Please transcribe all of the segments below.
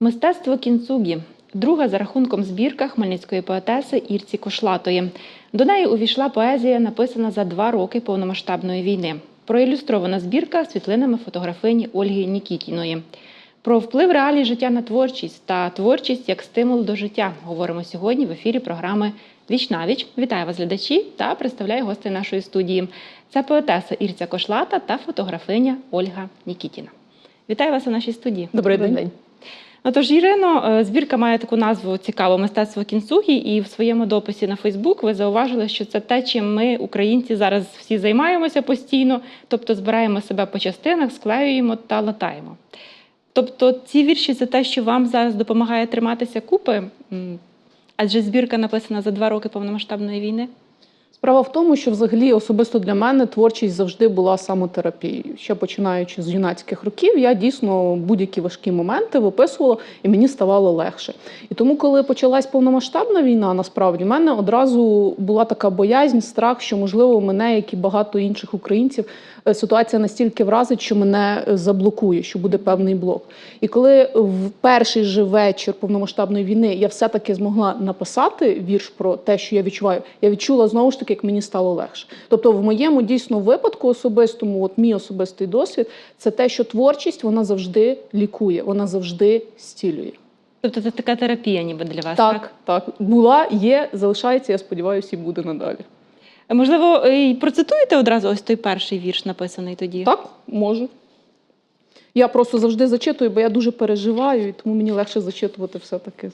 Мистецтво кінцугі друга за рахунком збірка хмельницької поетеси Ірці Кошлатої. До неї увійшла поезія, написана за два роки повномасштабної війни. Проілюстрована збірка світлинами фотографині Ольги Нікітіної. Про вплив реалій життя на творчість та творчість як стимул до життя говоримо сьогодні в ефірі програми Віч на віч. Вітаю вас, глядачі, та представляю гостей нашої студії. Це поетеса Ірця Кошлата та фотографиня Ольга Нікітіна. Вітаю вас у нашій студії. Добрий день. Ну, тож, Ірино, е, збірка має таку назву цікаву мистецтво кінцугі, і в своєму дописі на Фейсбук ви зауважили, що це те, чим ми, українці, зараз всі займаємося постійно, тобто збираємо себе по частинах, склеюємо та латаємо. Тобто ці вірші це те, що вам зараз допомагає триматися купи, адже збірка написана за два роки повномасштабної війни. Справа в тому, що взагалі особисто для мене творчість завжди була самотерапією. Ще починаючи з юнацьких років, я дійсно будь-які важкі моменти виписувала, і мені ставало легше. І тому, коли почалась повномасштабна війна, насправді в мене одразу була така боязнь, страх, що можливо мене, як і багато інших українців, ситуація настільки вразить, що мене заблокує, що буде певний блок. І коли в перший же вечір повномасштабної війни я все-таки змогла написати вірш про те, що я відчуваю, я відчула знову ж таки, як мені стало легше. Тобто, в моєму дійсно випадку особистому, от мій особистий досвід, це те, що творчість вона завжди лікує, вона завжди стілює. Тобто це така терапія, ніби для вас. Так, Так, так, була, є, залишається. Я сподіваюся, і буде надалі. Можливо, і процитуєте одразу ось той перший вірш, написаний тоді. Так, можу. Я просто завжди зачитую, бо я дуже переживаю, і тому мені легше зачитувати все-таки.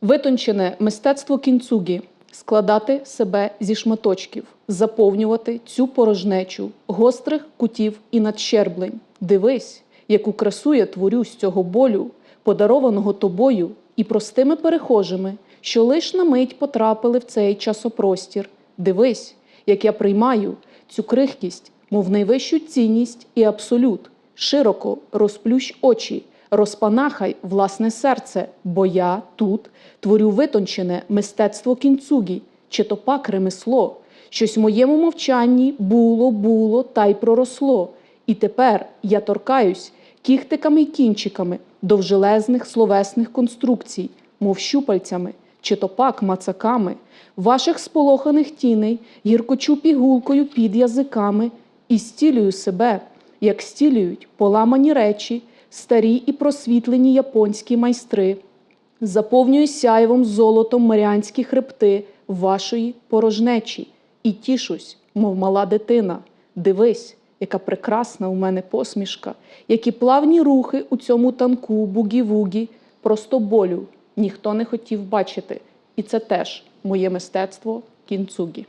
Витончене мистецтво кінцугі складати себе зі шматочків, заповнювати цю порожнечу гострих кутів і надщерблень. Дивись, яку красу я творю з цього болю, подарованого тобою і простими перехожими, що лиш на мить потрапили в цей часопростір. Дивись, як я приймаю цю крихкість, мов найвищу цінність і абсолют. Широко розплющ очі, розпанахай власне серце, бо я тут творю витончене мистецтво кінцугі, чи то пак ремесло. Щось в моєму мовчанні було, було та й проросло. І тепер я торкаюсь кіхтиками й кінчиками довжелезних словесних конструкцій, мов щупальцями, чи то пак мацаками, ваших сполоханих тіней, гіркочу пігулкою під язиками, і стілюю себе, як стілюють поламані речі, старі і просвітлені японські майстри. Заповнюю сяйвом золотом маріанські хребти вашої порожнечі, і тішусь, мов мала дитина. Дивись, яка прекрасна у мене посмішка, які плавні рухи у цьому танку бугі-вугі, просто болю ніхто не хотів бачити. І це теж моє мистецтво кінцугі.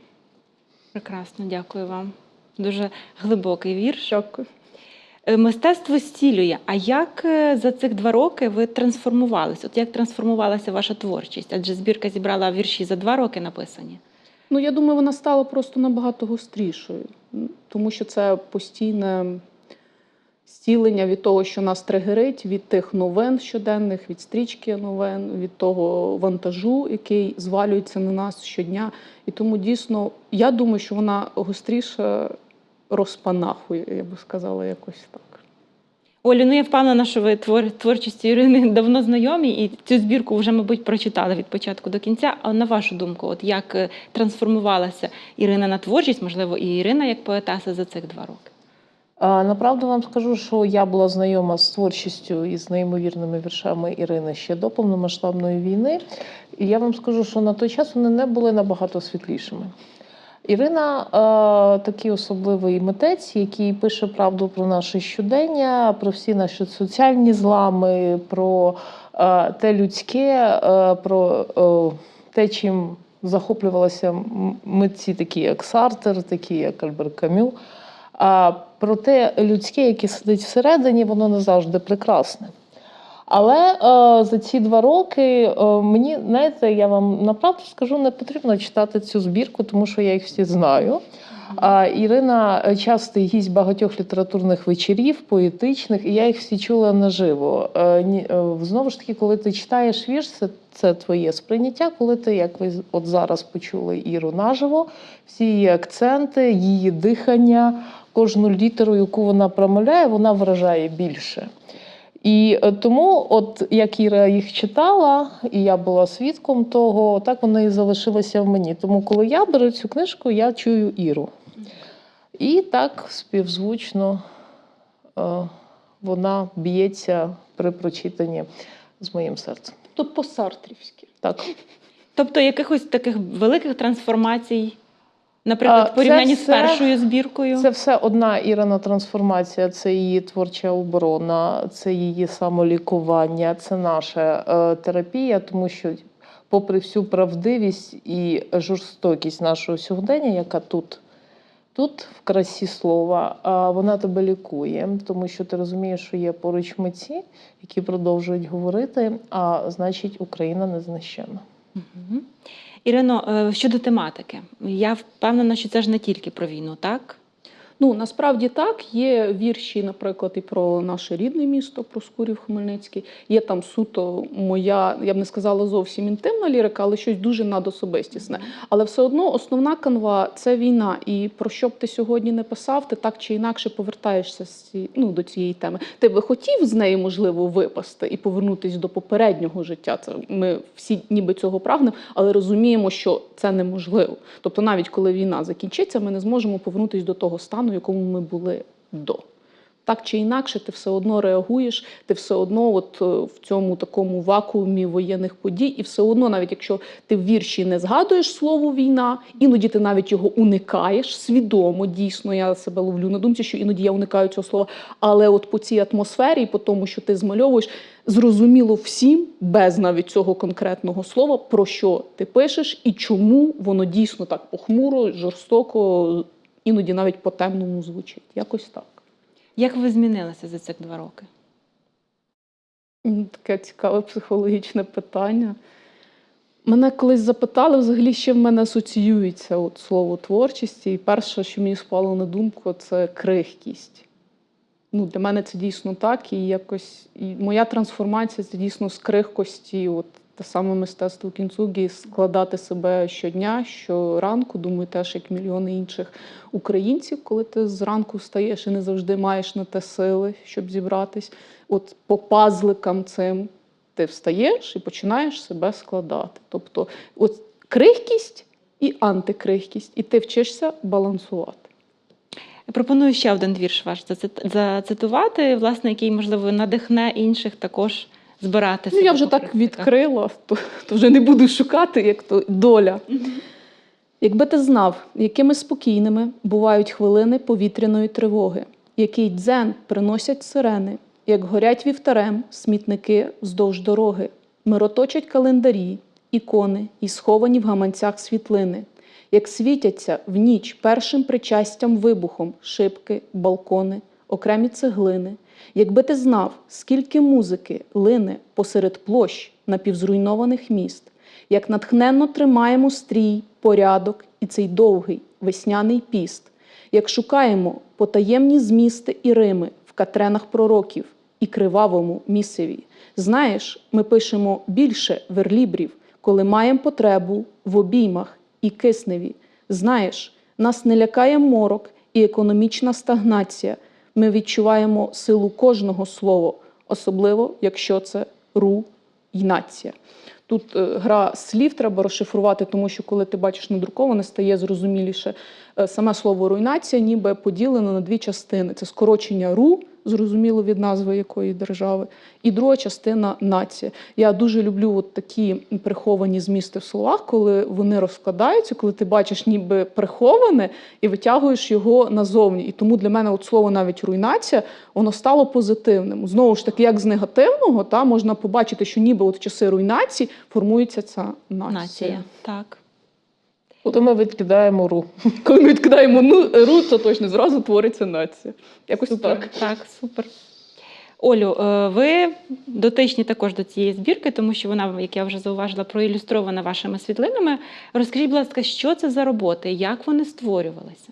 Прекрасно, дякую вам. Дуже глибокий вірш. Дякую. Е, Мистецтво зцілює. А як е, за цих два роки ви трансформувалися? От як трансформувалася ваша творчість? Адже збірка зібрала вірші за два роки написані. Ну, я думаю, вона стала просто набагато гострішою, тому що це постійне зцілення від того, що нас тригерить, від тих новин щоденних, від стрічки новин, від того вантажу, який звалюється на нас щодня. І тому дійсно, я думаю, що вона гостріше розпанахує, я би сказала, якось так. Олю, ну я впевнена, що ви твор, творчістю Ірини давно знайомі, і цю збірку вже, мабуть, прочитали від початку до кінця. А на вашу думку, от як е, трансформувалася Ірина на творчість, можливо, і Ірина як поетеса за цих два роки? Направду вам скажу, що я була знайома з творчістю і з неймовірними віршами Ірини ще до повномасштабної війни. І я вам скажу, що на той час вони не були набагато світлішими. Ірина е, такий особливий митець, який пише правду про наше щодення, про всі наші соціальні злами, про е, те людське, е, про е, те, чим захоплювалися митці, такі як Сартер, такі як Альбер Камю. А про те людське, яке сидить всередині, воно не завжди прекрасне. Але е, за ці два роки е, мені, знаєте, я вам направду скажу, не потрібно читати цю збірку, тому що я їх всі знаю. А Ірина частий гість багатьох літературних вечорів, поетичних, і я їх всі чула наживо. Е, е, Знову ж таки, коли ти читаєш вірш, це, це твоє сприйняття. Коли ти, як ви от зараз почули Іру наживо, всі її акценти, її дихання, кожну літеру, яку вона промовляє, вона вражає більше. І е, тому, от як Іра їх читала, і я була свідком того, так воно і залишилося в мені. Тому, коли я беру цю книжку, я чую Іру. І так співзвучно е, вона б'ється при прочитанні з моїм серцем. То по-сартрівськи. Так. Тобто якихось таких великих трансформацій, наприклад, в порівнянні це з першою збіркою. Це все одна Ірина трансформація, це її творча оборона, це її самолікування, це наша е, терапія, тому що, попри всю правдивість і жорстокість нашого сьогодення, яка тут, тут в красі слова, вона тебе лікує, тому що ти розумієш, що є поруч митці, які продовжують говорити, а значить, Україна не знищена. Мгм. Ірино, е, щодо тематики, я впевнена, що це ж не тільки про війну, так? Ну насправді так. Є вірші, наприклад, і про наше рідне місто, про Скурів Хмельницький. Є там суто моя, я б не сказала зовсім інтимна лірика, але щось дуже надособистісне. Але все одно основна канва це війна. І про що б ти сьогодні не писав, ти так чи інакше повертаєшся з ці, ну, до цієї теми. Ти би хотів з неї можливо випасти і повернутися до попереднього життя. Це ми всі ніби цього прагнемо, але розуміємо, що це неможливо. Тобто, навіть коли війна закінчиться, ми не зможемо повернутися до того стану, в якому ми були до. Так чи інакше, ти все одно реагуєш, ти все одно, от е, в цьому такому вакуумі воєнних подій, і все одно, навіть якщо ти в вірші не згадуєш слово війна, іноді ти навіть його уникаєш свідомо. Дійсно, я себе ловлю на думці, що іноді я уникаю цього слова. Але от по цій атмосфері, по тому, що ти змальовуєш, зрозуміло всім, без навіть цього конкретного слова, про що ти пишеш і чому воно дійсно так похмуро, жорстоко, іноді навіть по темному звучить. Якось так. Як ви змінилися за цих два роки? Таке цікаве психологічне питання. Мене колись запитали, взагалі, чим в мене асоціюється от слово творчості. І перше, що мені спало на думку, це крихкість. Ну, для мене це дійсно так. І якось і моя трансформація це дійсно з крихкості. От те саме мистецтво кінцугі, складати себе щодня, щоранку, думаю, теж як мільйони інших українців, коли ти зранку встаєш і не завжди маєш на те сили, щоб зібратись. От по пазликам цим ти встаєш і починаєш себе складати. Тобто, от крихкість і антикрихкість, і ти вчишся балансувати. Пропоную ще один вірш ваш зацитувати, власне, який, можливо, надихне інших також збирати Ну, я вже так відкрила, то, то вже не буду шукати, як то доля. Якби ти знав, якими спокійними бувають хвилини повітряної тривоги, який дзен приносять сирени, як горять вівтарем смітники вздовж дороги, мироточать календарі, ікони і сховані в гаманцях світлини, як світяться в ніч першим причастям вибухом шибки, балкони, окремі цеглини. Якби ти знав, скільки музики лине посеред площ напівзруйнованих міст, як натхненно тримаємо стрій, порядок і цей довгий весняний піст, як шукаємо потаємні змісти і рими в катренах пророків і кривавому місцеві. Знаєш, ми пишемо більше верлібрів, коли маємо потребу в обіймах і кисневі. Знаєш, нас не лякає морок і економічна стагнація. Ми відчуваємо силу кожного слова, особливо якщо це ру і нація. Тут е, гра слів треба розшифрувати, тому що коли ти бачиш надруковане, стає зрозуміліше саме слово руйнація, ніби поділено на дві частини: це скорочення ру, зрозуміло від назви якої держави, і друга частина нація. Я дуже люблю от такі приховані змісти в словах, коли вони розкладаються, коли ти бачиш ніби приховане і витягуєш його назовні. І тому для мене от слово навіть руйнація воно стало позитивним. Знову ж таки, як з негативного, та можна побачити, що ніби от часи руйнації формується ця нація. Нація. Так. То ми відкидаємо ру. Коли ми відкидаємо ну, ру, то точно зразу твориться нація. Якось Супер. так. Так, супер. Олю, е, ви дотичні також до цієї збірки, тому що вона, як я вже зауважила, проілюстрована вашими світлинами. Розкажіть, будь ласка, що це за роботи, як вони створювалися?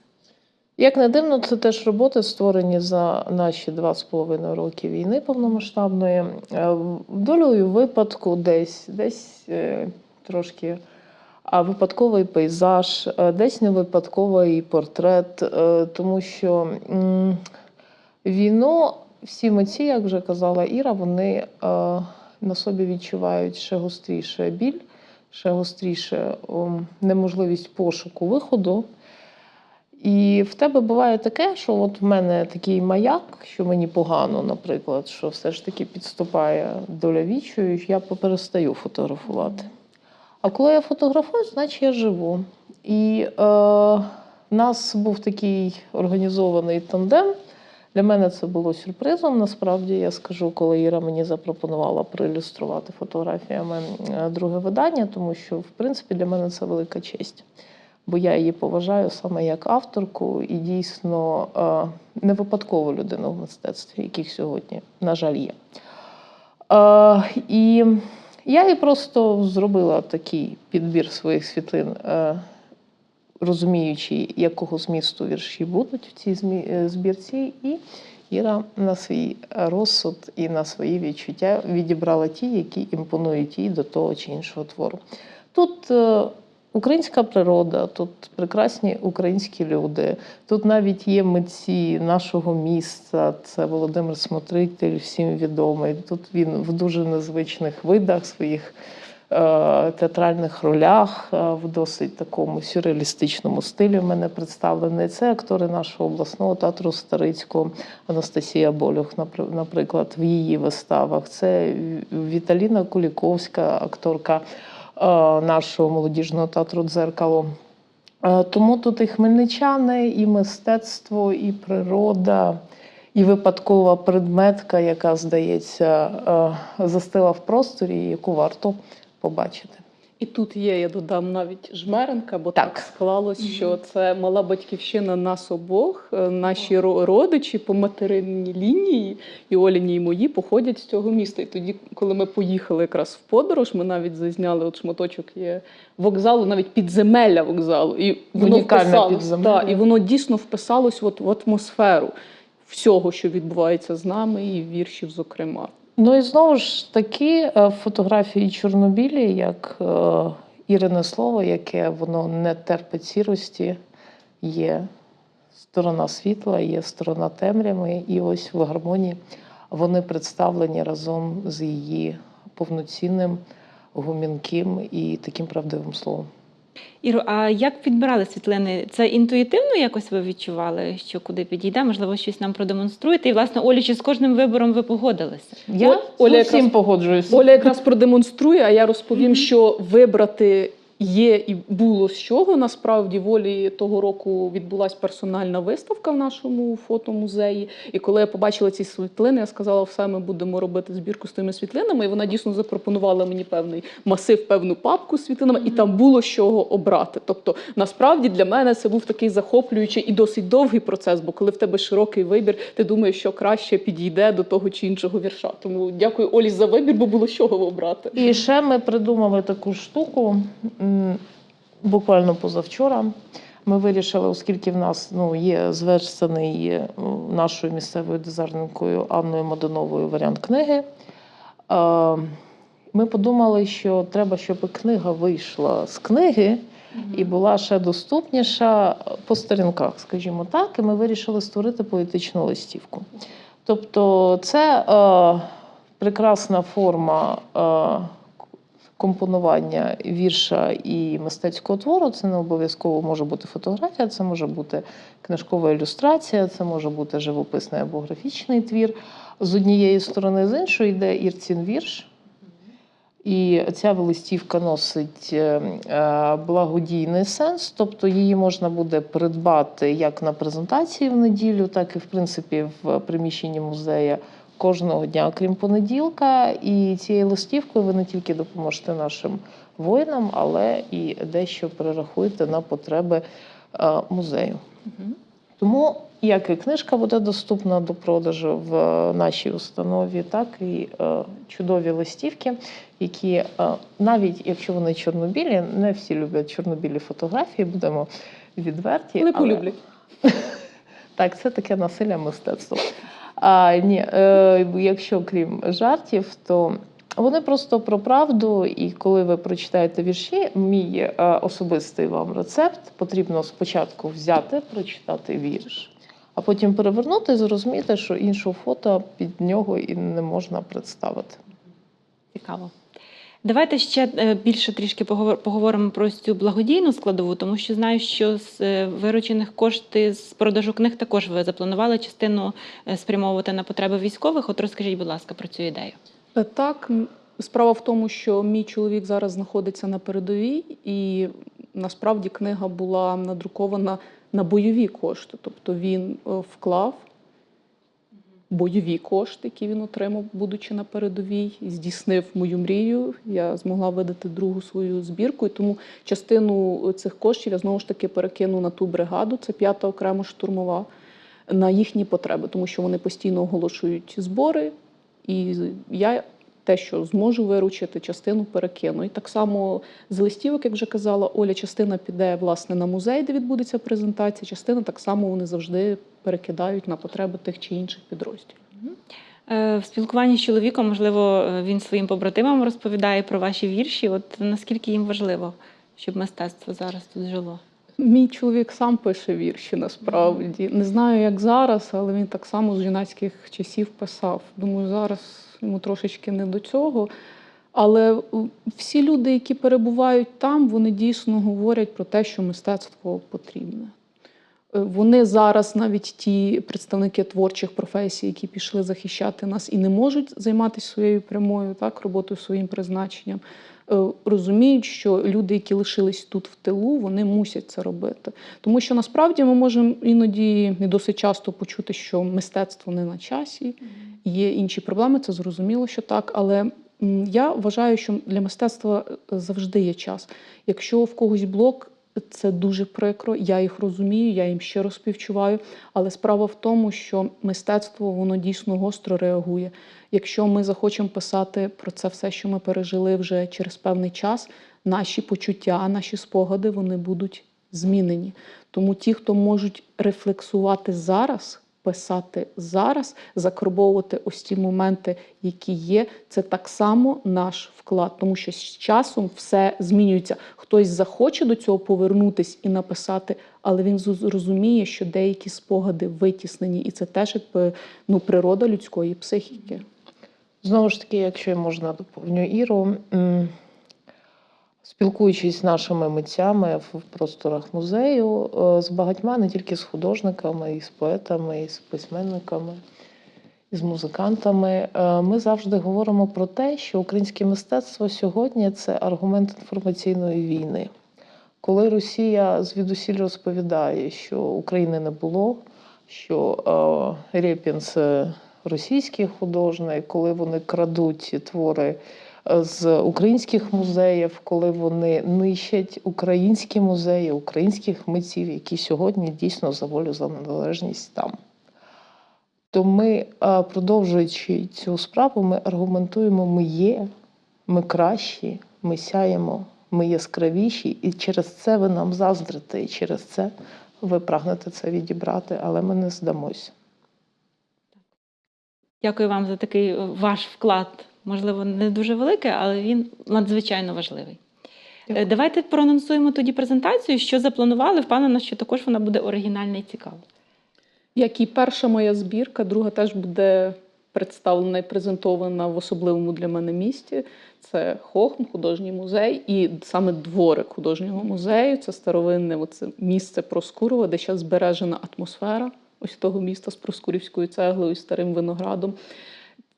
Як не дивно, це теж роботи створені за наші два з половиною роки війни повномасштабної. Е, Долею випадку десь, десь е, трошки випадковий пейзаж, е, десь не випадковий портрет, е, тому що м, війну всі митці, як вже казала Іра, вони е, на собі відчувають ще гостріше біль, ще гостріше неможливість пошуку виходу. І в тебе буває таке, що от в мене такий маяк, що мені погано, наприклад, що все ж таки підступає доля відчую, я перестаю фотографувати. А коли я фотографую, значить я живу. І е, в нас був такий організований тандем. Для мене це було сюрпризом. Насправді я скажу, коли Іра мені запропонувала проілюструвати фотографіями е, друге видання, тому що в принципі для мене це велика честь. Бо я її поважаю саме як авторку і дійсно е, не випадкову людину в мистецтві, яких сьогодні, на жаль, є. Е, я їй просто зробила такий підбір своїх світлин, е, розуміючи, якого змісту вірші будуть в цій е, збірці. І Іра на свій розсуд і на свої відчуття відібрала ті, які імпонують їй до того чи іншого твору. Тут е, українська природа, тут прекрасні українські люди. Тут навіть є митці нашого міста. Це Володимир Смотритель, всім відомий. Тут він в дуже незвичних видах своїх е, театральних ролях, е, в досить такому сюрреалістичному стилі в мене представлений. Це актори нашого обласного театру Старицького, Анастасія Болюх, напр- наприклад, в її виставах. Це Віталіна Куліковська, акторка нашого молодіжного театру Дзеркало. Е, Тому тут і хмельничани, і мистецтво, і природа, і випадкова предметка, яка, здається, е, застила в просторі, яку варто побачити. І тут є, я додам навіть жмеренка, бо так, Так. склалось, що це мала батьківщина нас обох. Е, Наші ро- родичі по материнній лінії, і Оліні, і мої походять з цього міста. І тоді, коли ми поїхали якраз в подорож, ми навіть зазняли от шматочок є вокзалу, навіть підземелля вокзалу. І воно вписалось, та, і воно дійсно вписалось от в атмосферу всього, що відбувається з нами, і віршів, зокрема. Ну і знову ж таки, е, фотографії Чорнобілі, як е, Ірине слово, яке воно не терпить сірості, є сторона світла, є сторона темряви, і ось в гармонії вони представлені разом з її повноцінним, гумінким і таким правдивим словом. Іро, а як підбирали світлини? Це інтуїтивно якось ви відчували, що куди підійде? Можливо, щось нам продемонструєте? І, власне, Олі, чи з кожним вибором ви погодилися? Я О- Оля якраз- погоджуюся. Оля якраз продемонструє, а я розповім, Мгм. що вибрати є і було з чого. Насправді волі того року відбулася персональна виставка в нашому фотомузеї. І коли я побачила ці світлини, я сказала, все, ми будемо робити збірку з тими світлинами. І вона дійсно запропонувала мені певний масив, певну папку з світлинами, і там було з чого обрати. Тобто, насправді для мене це був такий захоплюючий і досить довгий процес, бо коли в тебе широкий вибір, ти думаєш, що краще підійде до того чи іншого вірша. Тому дякую Олі за вибір, бо було з чого обрати. І ще ми придумали таку штуку буквально позавчора. Ми вирішили, оскільки в нас ну, є зверстаний нашою місцевою дизайнеркою Анною Мадановою варіант книги. е, Ми подумали, що треба, щоб книга вийшла з книги і була ще доступніша по сторінках, скажімо так. І ми вирішили створити поетичну листівку. Тобто, це е, прекрасна форма е, компонування вірша і мистецького твору. Це не обов'язково може бути фотографія, це може бути книжкова ілюстрація, це може бути живописний або графічний твір. З однієї сторони, з іншої йде Ірцін вірш. І ця листівка носить е, е, благодійний сенс, тобто її можна буде придбати як на презентації в неділю, так і в принципі в приміщенні музею кожного дня, крім понеділка. І цією листівкою ви не тільки допоможете нашим воїнам, але і дещо перерахуєте на потреби е, музею. Мгм. Тому як і книжка буде доступна до продажу в е, нашій установі, так і е, чудові листівки, які е, навіть якщо вони чорнобілі, не всі люблять чорнобілі фотографії, будемо відверті. Не полюблять. Так, це таке насилля мистецтво. А ні, е, якщо крім жартів, то вони просто про правду. І коли ви прочитаєте вірші, мій е, особистий вам рецепт потрібно спочатку взяти, прочитати вірш, а потім перевернути і зрозуміти, що іншого фото під нього і не можна представити. Цікаво. Давайте ще е, більше трішки поговор- поговоримо про цю благодійну складову, тому що знаю, що з е, виручених коштів з продажу книг також ви запланували частину е, спрямовувати на потреби військових. От розкажіть, будь ласка, про цю ідею. Так, справа в тому, що мій чоловік зараз знаходиться на передовій, і насправді книга була надрукована на бойові кошти. Тобто він вклав бойові кошти, які він отримав, будучи на передовій, здійснив мою мрію. Я змогла видати другу свою збірку, і тому частину цих коштів я знову ж таки перекину на ту бригаду, це п'ята окрема штурмова, на їхні потреби, тому що вони постійно оголошують збори, і я те, що зможу виручити, частину перекину. І так само з листівок, як вже казала Оля, частина піде власне на музей, де відбудеться презентація. Частина так само вони завжди перекидають на потреби тих чи інших підрозділів. Е, В спілкуванні з чоловіком, можливо, він своїм побратимам розповідає про ваші вірші. От наскільки їм важливо, щоб мистецтво зараз тут жило? Мій чоловік сам пише вірші насправді. Не знаю, як зараз, але він так само з юнацьких часів писав. Думаю, зараз йому трошечки не до цього. Але всі люди, які перебувають там, вони дійсно говорять про те, що мистецтво потрібне. Е, Вони зараз, навіть ті представники творчих професій, які пішли захищати нас і не можуть займатися своєю прямою так, роботою, своїм призначенням, розуміють, що люди, які лишились тут в тилу, вони мусять це робити. Тому що насправді ми можемо іноді і досить часто почути, що мистецтво не на часі, є інші проблеми, це зрозуміло, що так. Але я вважаю, що для мистецтва е, завжди є час. Якщо в когось блок, це дуже прикро. Я їх розумію, я їм щиро співчуваю. Але справа в тому, що мистецтво воно дійсно гостро реагує. Якщо ми захочемо писати про це все, що ми пережили вже через певний час, наші почуття, наші спогади вони будуть змінені. Тому ті, хто можуть рефлексувати зараз, писати зараз, закарбовувати ось ті моменти, які є, це так само наш вклад, тому що з часом все змінюється. Хтось захоче до цього повернутись і написати, але він зрозуміє, що деякі спогади витіснені, і це теж ну природа людської психіки. Знову ж таки, якщо можна доповню Іру, спілкуючись з нашими митцями в просторах музею, е, з багатьма, не тільки з художниками, і з поетами, і з письменниками, і з музикантами, е, ми завжди говоримо про те, що українське мистецтво сьогодні це аргумент інформаційної війни. Коли Росія звідусіль розповідає, що України не було, що е, Рєпін це російський художник, коли вони крадуть твори з українських музеїв, коли вони нищать українські музеї, українських митців, які сьогодні дійсно за волю за незалежність там. То ми, е, продовжуючи цю справу, ми аргументуємо, ми є, ми кращі, ми сяємо, ми яскравіші, і через це ви нам заздрите, і через це ви прагнете це відібрати, але ми не здамося. Дякую вам за такий е, ваш вклад. Можливо, не дуже великий, але він надзвичайно важливий. Е, Дякую. Давайте проанонсуємо тоді презентацію, що запланували. Впевнена, що також вона буде оригінальна і цікава. Як і перша моя збірка, друга теж буде представлена і презентована в особливому для мене місті. Це Хохм, художній музей, і саме дворик художнього музею. Це старовинне оце місце Проскурова, де зараз збережена атмосфера ось того міста з проскурівською цеглою, старим виноградом.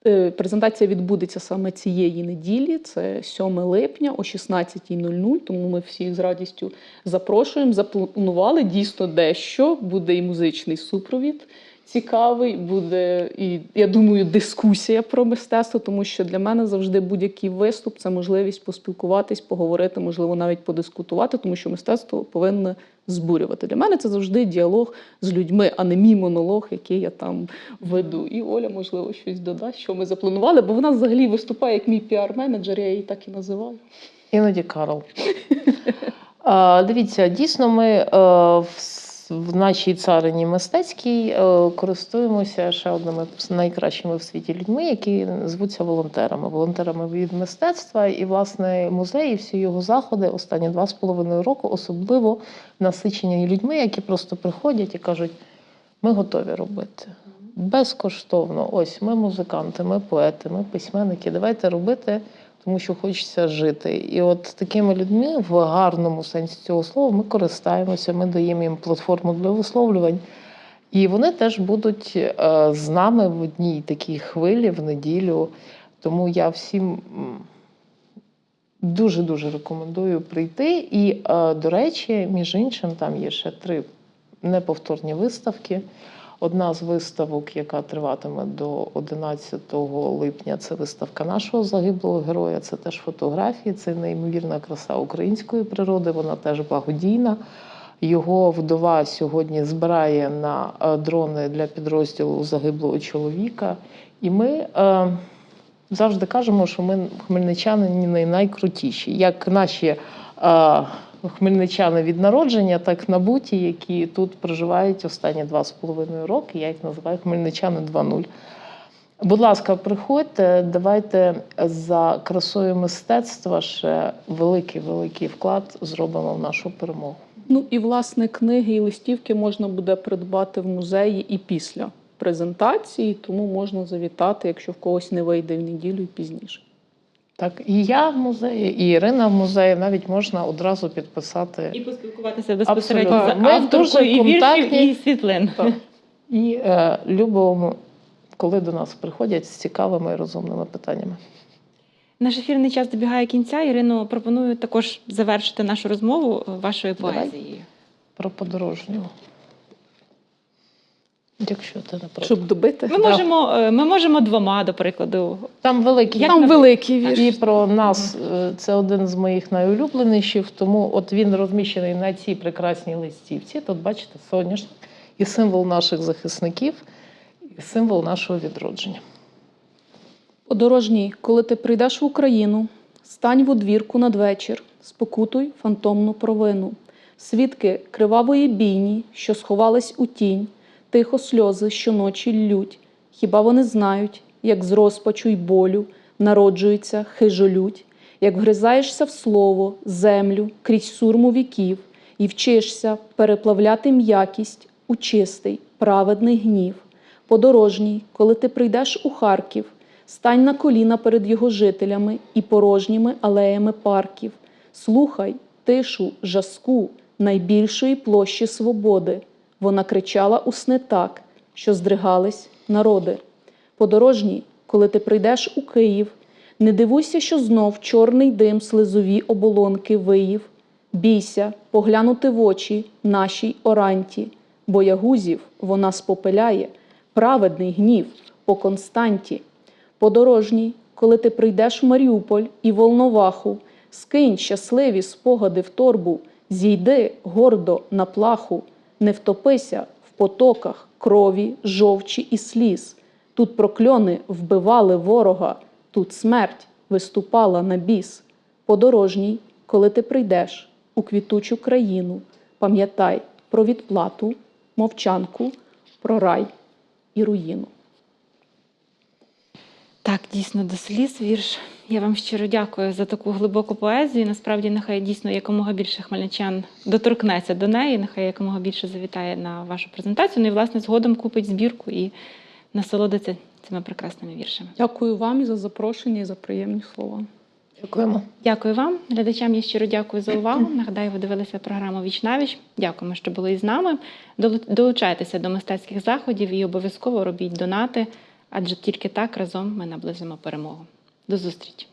Е, Презентація відбудеться саме цієї неділі, це 7 липня о 16.00, тому ми всіх з радістю запрошуємо. Запланували дійсно дещо. Буде і музичний супровід цікавий, буде і я думаю, дискусія про мистецтво, тому що для мене завжди будь-який виступ це можливість поспілкуватись, поговорити, можливо, навіть подискутувати, тому що мистецтво повинно збурювати. Для мене це завжди діалог з людьми, а не мій монолог, який я там веду. І Оля, можливо, щось додасть, що ми запланували, бо вона взагалі виступає як мій піар-менеджер, я її так і називаю. Іноді Карл. Дивіться, дійсно, ми е, в, в нашій царині мистецькій е, користуємося ще одними найкращими в світі людьми, які звуться волонтерами. Волонтерами від мистецтва. І, власне, музей і всі його заходи останні два з половиною року особливо насичені людьми, які просто приходять і кажуть. Ми готові робити. Безкоштовно. Ось ми музиканти, ми поети, ми письменники. Давайте робити, тому що хочеться жити. І от такими людьми в гарному сенсі цього слова ми користаємося, ми даємо їм платформу для висловлювань. І вони теж будуть е, з нами в одній такій хвилі в неділю. Тому я всім дуже-дуже рекомендую прийти. І, е, до речі, між іншим, там є ще три неповторні виставки. Одна з виставок, яка триватиме до 11 липня, це виставка нашого загиблого героя. Це теж фотографії, це неймовірна краса української природи. Вона теж благодійна. Його вдова сьогодні збирає на е, дрони для підрозділу загиблого чоловіка. І ми е, завжди кажемо, що ми хмельничани не найкрутіші. Як наші е, хмельничани від народження, так набуті, які тут проживають останні два з половиною роки. Я їх називаю хмельничани 2.0. Будь ласка, приходьте, давайте за красою мистецтва ще великий великий вклад зробимо в нашу перемогу. Ну і власне книги і листівки можна буде придбати в музеї і після презентації, тому можна завітати, якщо в когось не вийде в неділю і пізніше. Так, і я в музеї, і Ірина в музеї навіть можна одразу підписати. І поспілкуватися безпосередньо Абсолютно. з Ми авторкою дуже і віршів, контактні. і світлин. Так. І е, любимо, коли до нас приходять з цікавими і розумними питаннями. Наш ефірний час добігає кінця. Ірино, пропоную також завершити нашу розмову е, вашою Давай. Про подорожню. Якщо ти не проти. Щоб добити. Ми можемо, е, ми можемо двома, до прикладу. Там великий Як Там на- великий вірш. І про нас е, це один з моїх найулюбленіших, тому от він розміщений на цій прекрасній листівці. Тут бачите соняшник і символ наших захисників, і символ нашого відродження. Подорожній, коли ти прийдеш в Україну, стань в одвірку надвечір, спокутуй фантомну провину. Свідки кривавої бійні, що сховались у тінь, тихо сльози щоночі ллють. Хіба вони знають, як з розпачу й болю народжується хижолють, як вгризаєшся в слово, землю крізь сурму віків, і вчишся переплавляти м'якість у чистий, праведний гнів. Подорожній, коли ти прийдеш у Харків, стань на коліна перед його жителями і порожніми алеями парків. Слухай тишу, жаску найбільшої площі свободи. Вона кричала у сни так, що здригались народи. Подорожній, коли ти прийдеш у Київ, не дивуйся, що знов чорний дим слизові оболонки виїв. Бійся поглянути в очі нашій оранті, бо ягузів вона спопеляє, праведний гнів по константі. Подорожній, коли ти прийдеш в Маріуполь і Волноваху, скинь щасливі спогади в торбу, зійди гордо на плаху, не втопися в потоках крові, жовчі і сліз. Тут прокльони вбивали ворога, тут смерть виступала на біс. Подорожній, коли ти прийдеш у квітучу країну, пам'ятай про відплату, мовчанку, про рай і руїну. Так, дійсно, до сліз вірш. Я вам щиро дякую за таку глибоку поезію. Насправді, нехай дійсно якомога більше хмельничан доторкнеться до неї, нехай якомога більше завітає на вашу презентацію. Ну і власне згодом купить збірку і насолодиться цими прекрасними віршами. Дякую вам і за запрошення і за приємні слова. Дякуємо. Дякую вам, глядачам. Я щиро дякую за увагу. Нагадаю, ви дивилися програму Віч на віч. Дякуємо, що були із нами. Долу- Долучайтеся до мистецьких заходів і обов'язково робіть донати, адже тільки так разом ми наблизимо перемогу. До зустрічі!